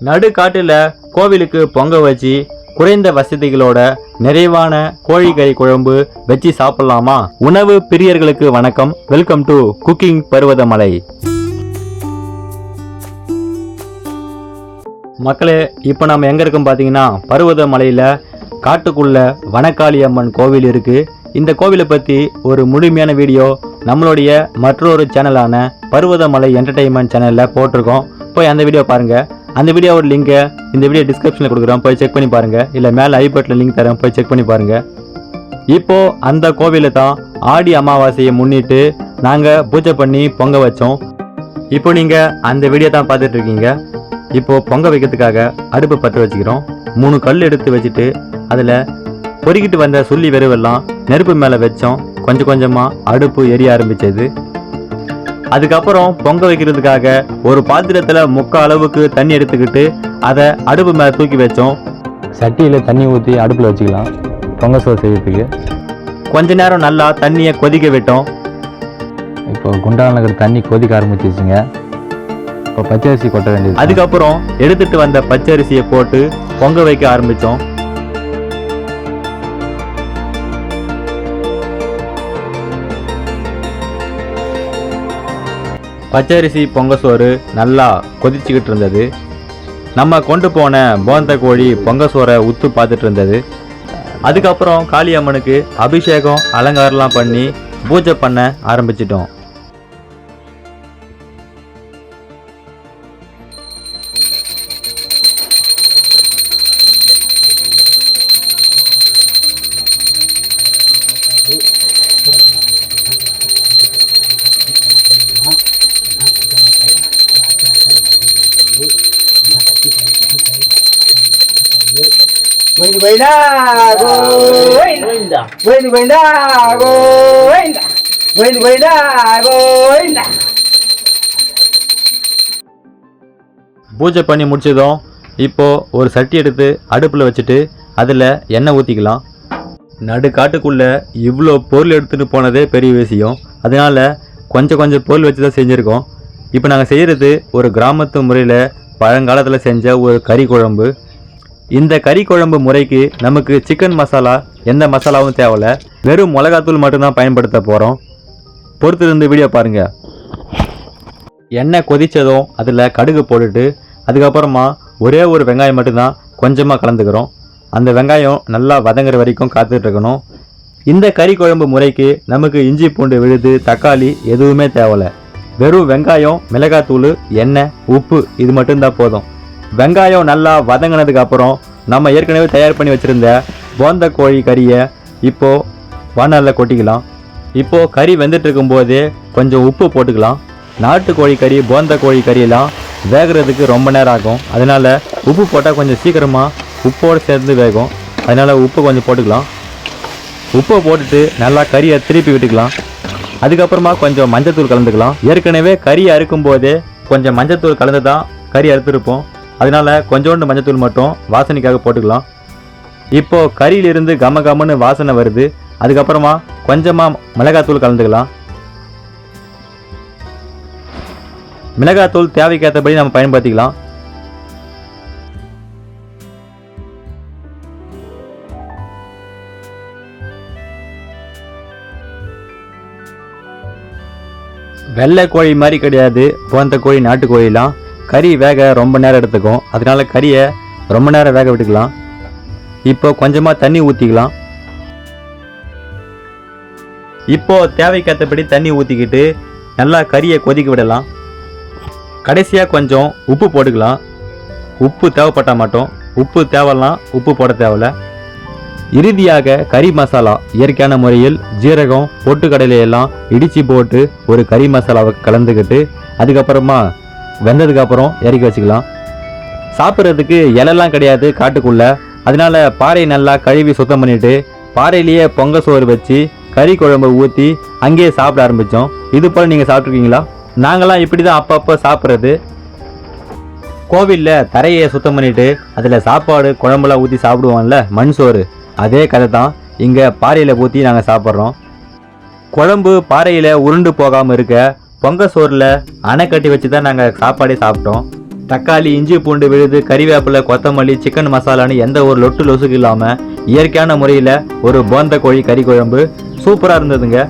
நடுக்காட்டில் கோவிலுக்கு பொங்க வச்சு குறைந்த வசதிகளோட நிறைவான கோழிக்கறி குழம்பு வச்சு சாப்பிடலாமா? உணவு பிரியர்களுக்கு வணக்கம். Welcome to cooking Parvathamalai. மக்களே இப்போ நம்ம எங்கே இருக்கோம் பார்த்தீங்கன்னா பருவதமலையில் காட்டுக்குள்ள வனக்காளி அம்மன் கோவில் இருக்குது இந்த கோவிலை பற்றி ஒரு முழுமையான வீடியோ நம்மளுடைய மற்றொரு சேனலான பருவதமலை என்டர்டெயின்மெண்ட் சேனலில் போட்டிருக்கோம். போய் அந்த வீடியோ பாருங்கள் அந்த வீடியோவோட லிங்கை இந்த வீடியோ டிஸ்கிரிப்ஷனில் கொடுக்குறோம். போய் செக் பண்ணி பாருங்கள் இல்லை மேலே ஐபட்டில் லிங்க் தரேன். போய் செக் பண்ணி பாருங்கள் இப்போ அந்த கோவிலில் தான் ஆடி அமாவாசையை முன்னிட்டு நாங்கள் பூஜை பண்ணி பொங்க வச்சோம். இப்போ நீங்கள் அந்த வீடியோ தான் பார்த்துட்டு இருக்கீங்க. இப்போது பொங்க வைக்கிறதுக்காக அடுப்பு பற்ற வச்சுக்கிறோம். மூணு கல் எடுத்து வச்சுட்டு அதில் பொறுக்கிட்டு வந்த சுள்ளி வெறுவெல்லாம் நெருப்பு மேலே வச்சோம். கொஞ்சம் கொஞ்சமாக அடுப்பு எரிய ஆரம்பித்தது அதுக்கப்புறம் பொங்க வைக்கிறதுக்காக ஒரு பாத்திரத்தில் முக்கால் அளவுக்கு தண்ணி எடுத்துக்கிட்டு அதை அடுப்பு மேலே தூக்கி வச்சோம். சட்டியில் தண்ணி ஊற்றி அடுப்பில் வச்சுக்கலாம். பொங்க சோறு செய்யறதுக்கு. கொஞ்ச நேரம் நல்லா தண்ணியை கொதிக்க விட்டோம். இப்போ குண்டானில் இருக்கிற தண்ணி கொதிக்க ஆரம்பிச்சிருச்சுங்க. இப்போ பச்சரிசி கொட்ட வேண்டியது அதுக்கப்புறம் எடுத்துட்டு வந்த பச்சரிசியை போட்டு பொங்க வைக்க ஆரம்பிச்சோம். பச்சரிசி பொங்க சோறு நல்லா கொதிச்சுக்கிட்டு இருந்தது. நம்ம கொண்டு போன போந்த கோழி பொங்க சோறை உத்து பார்த்துட்டு இருந்தது. அதுக்கப்புறம் காளியம்மனுக்கு அபிஷேகம் அலங்காரம்லாம் பண்ணி பூஜை பண்ண ஆரம்பிச்சிட்டோம். పోయింది పోయిందా గోయిందా పోయింది పోయిందా గోయిందా పోయింది పోయిందా గోయిందా பூஜை பண்ணி முடிச்சதும் இப்போது ஒரு சட்டி எடுத்து அடுப்பில் வச்சுட்டு அதில் எண்ணெய் ஊற்றிக்கலாம் நடுக்காட்டுக்குள்ளே இவ்வளோ பொருள் எடுத்துகிட்டு போனதே பெரிய விஷயம். அதனால் கொஞ்சம் கொஞ்சம் பொருள் வச்சு தான் செஞ்சுருக்கோம். இப்போ நாங்கள் செய்கிறது ஒரு கிராமத்து முறையில் பழங்காலத்தில் செஞ்ச ஒரு கறி குழம்பு. இந்த கறி குழம்பு முறைக்கு நமக்கு சிக்கன் மசாலா எந்த மசாலாவும் தேவையில்ல. வெறும் மிளகாத்தூள் மட்டும்தான் பயன்படுத்த போகிறோம் பொறுத்திருந்து வீடியோ பாருங்கள் எண்ணெய் கொதித்ததும் அதில் கடுகு போட்டுட்டு அதுக்கப்புறமா ஒரே ஒரு வெங்காயம் மட்டும்தான் கொஞ்சமாக கலந்துக்கிறோம். அந்த வெங்காயம் நல்லா வதங்குற வரைக்கும் காத்துட்ருக்கணும் இந்த கறி குழம்பு முறைக்கு நமக்கு இஞ்சி பூண்டு விழுது தக்காளி எதுவுமே தேவையில்ல. வெறும் வெங்காயம் மிளகாத்தூள் எண்ணெய் உப்பு இது மட்டும்தான் போதும். வெங்காயம் நல்லா வதங்கினதுக்கு அப்புறம் நம்ம ஏற்கனவே தயார் பண்ணி வச்சுருந்த போந்த கோழி கறியை இப்போது வானலில் கொட்டிக்கலாம். இப்போது கறி வெந்துட்டு போதே கொஞ்சம் உப்பு போட்டுக்கலாம். நாட்டுக்கோழி கறி போந்த கோழி கறியெல்லாம் வேகிறதுக்கு ரொம்ப நேரம் ஆகும். அதனால் உப்பு போட்டால் கொஞ்சம் சீக்கிரமாக உப்போடு சேர்ந்து வேகும். அதனால் உப்பு கொஞ்சம் போட்டுக்கலாம். உப்பை போட்டுட்டு நல்லா கறியை திருப்பி விட்டுக்கலாம். அதுக்கப்புறமா கொஞ்சம் மஞ்சத்தூள் கலந்துக்கலாம். ஏற்கனவே கறி அறுக்கும் போதே கொஞ்சம் மஞ்சத்தூள் கலந்து தான் கறி அறுத்துருப்போம். அதனால கொஞ்சோண்டு மஞ்சத்தூள் மட்டும் வாசனைக்காக போட்டுக்கலாம். இப்போ கறியிலிருந்து கம கமன்னு வாசனை வருது. அதுக்கப்புறமா கொஞ்சமாக மிளகாத்தூள் கலந்துக்கலாம். மிளகாத்தூள் தேவைக்கேற்றபடி நம்ம பயன்படுத்திக்கலாம். வெள்ளை கோழி மாதிரி கிடையாது. போந்த கோழி நாட்டுக்கோழிலாம். கறி வேக ரொம்ப நேரம் எடுத்துக்கும். அதனால கறியை ரொம்ப நேரம் வேக விட்டுக்கலாம். இப்போ கொஞ்சமாக தண்ணி ஊற்றிக்கலாம் இப்போது தேவைக்கேற்றபடி தண்ணி ஊற்றிக்கிட்டு நல்லா கறியை கொதிக்க விடலாம். கடைசியாக கொஞ்சம் உப்பு போட்டுக்கலாம். உப்பு தேவைப்பட்டால் மட்டும். உப்பு தேவைலாம் உப்பு போட தேவையில்ல. இறுதியாக கறி மசாலா இயற்கையான முறையில் ஜீரகம் பொட்டுக்கடலையெல்லாம் இடித்து போட்டு ஒரு கறி மசாலாவை கலந்துக்கிட்டு அதுக்கப்புறமா வெந்ததுக்கு அப்புறம் இறக்கி வச்சுக்கலாம். சாப்பிட்றதுக்கு இலைலாம் கிடையாது காட்டுக்குள்ள. அதனால பாறையை நல்லா கழுவி சுத்தம் பண்ணிட்டு பாறையிலேயே பொங்க சோறு வச்சு கறி குழம்பு ஊற்றி அங்கேயே சாப்பிட ஆரம்பித்தோம் இது போல் நீங்கள் சாப்பிட்ருக்கீங்களா நாங்களாம் இப்படி தான் அப்பப்போ சாப்பிட்றது. கோவிலில் தரையை சுத்தம் பண்ணிட்டு அதில் சாப்பாடு குழம்புலாம் ஊற்றி சாப்பிடுவோம்ல மண் சோறு. அதே கதை தான் இங்கே பாறையில் ஊற்றி நாங்கள் சாப்பிட்றோம். குழம்பு பாறையில் உருண்டு போகாமல் இருக்க பொங்க சோறில் அணை கட்டி வச்சு தான் நாங்கள் சாப்பாடே சாப்பிட்டோம். தக்காளி இஞ்சி பூண்டு விழுது கறிவேப்பிலை கொத்தமல்லி சிக்கன் மசாலான்னு எந்த ஒரு லொட்டு லொசுக்கு இல்லாமல் இயற்கையான முறையில் ஒரு போந்த கோழி கறி குழம்பு. சூப்பராக இருந்ததுங்க.